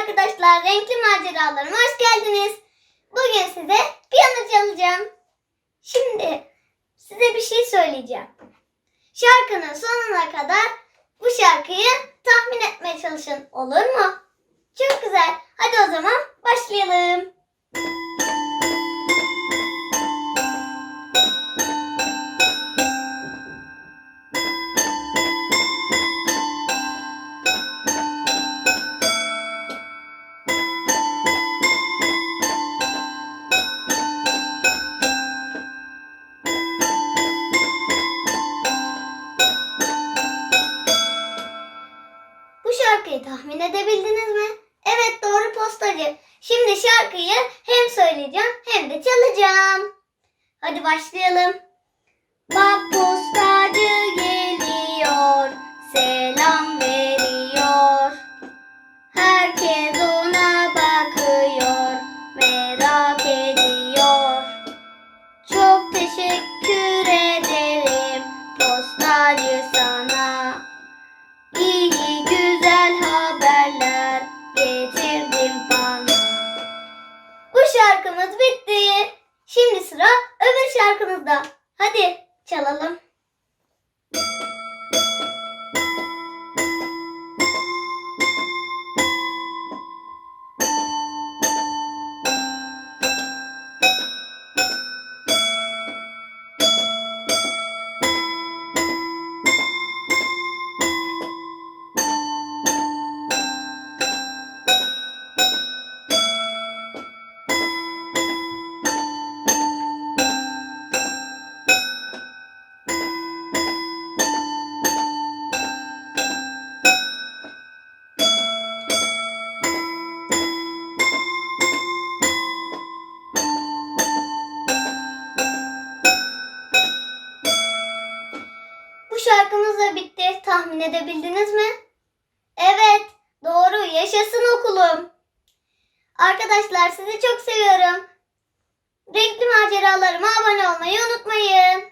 arkadaşlar, renkli maceralarıma hoş geldiniz. Bugün size piyano çalacağım. Şimdi size bir şey söyleyeceğim. Şarkının sonuna kadar bu şarkıyı tahmin etmeye çalışın. Olur mu? Tahmin edebildiniz mi? Evet doğru postacı. Şimdi şarkıyı hem söyleyeceğim hem de çalacağım. Hadi başlayalım. Bak postacı geliyor, selam veriyor. Herkes ona bakıyor, merak ediyor. Çok teşekkür ederim postacı sana. Şarkımız bitti. Şimdi sıra öbür şarkımızda. Hadi çalalım. Şarkımız da bitti. Tahmin edebildiniz mi? Evet, doğru. Yaşasın okulum. Arkadaşlar sizi çok seviyorum. Renkli maceralarıma abone olmayı unutmayın.